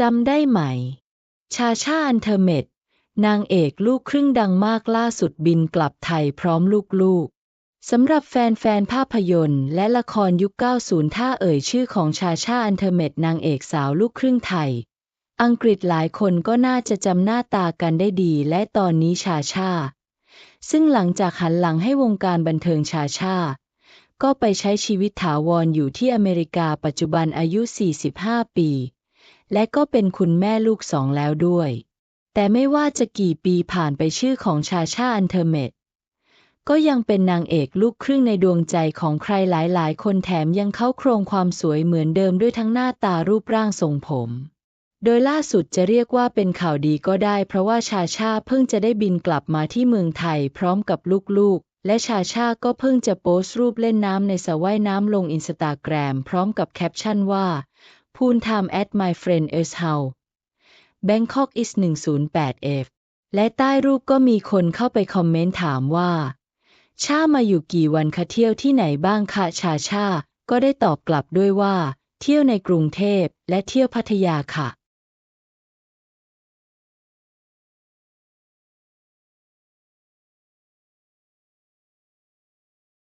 จำได้ไหม ชาชาอันเทอร์เมตนางเอกลูกครึ่งดังมากล่าสุดบินกลับไทยพร้อมลูกๆ สำหรับแฟนๆ ภาพยนตร์ และละครยุค 90 ถ้าเอ่ยชื่อของชาชาอันเทอร์เมตนางเอกสาวลูกครึ่งไทย อังกฤษหลายคนก็น่าจะจำหน้าตากันได้ดี และตอนนี้ชาชา ซึ่งหลังจากหันหลังให้วงการบันเทิงชาชา ก็ไปใช้ชีวิตถาวรอยู่ที่อเมริกาปัจจุบันอายุ 45 ปี และก็เป็นคุณแม่ลูกสองแล้วด้วย แต่ไม่ว่าจะกี่ปีผ่านไปชื่อของชาชาอันเทอร์เมตก็ยังเป็นนางเอกลูกครึ่งในดวงใจของใครหลายๆ คนแถมยังเข้าโครงความสวยเหมือนเดิมด้วยทั้งหน้าตารูปร่างทรงผม โดยล่าสุดจะเรียกว่าเป็นข่าวดีก็ได้ เพราะว่าชาชาเพิ่งจะได้บินกลับมาที่เมืองไทยพร้อมกับลูกๆ และชาชาก็เพิ่งจะโพสต์รูปเล่นน้ำในสระว่ายน้ำลงอินสตาแกรมพร้อมกับแคปชั่นว่า Poon time at my friend s house Bangkok is 108 f และใต้รูปก็มีคนเข้าไปคอมเมนต์ถามว่า ชามาอยู่กี่วันคะเที่ยวที่ไหนบ้างคะชาชา ก็ได้ตอบกลับด้วยว่า เที่ยวในกรุงเทพและเที่ยวพัทยาค่ะ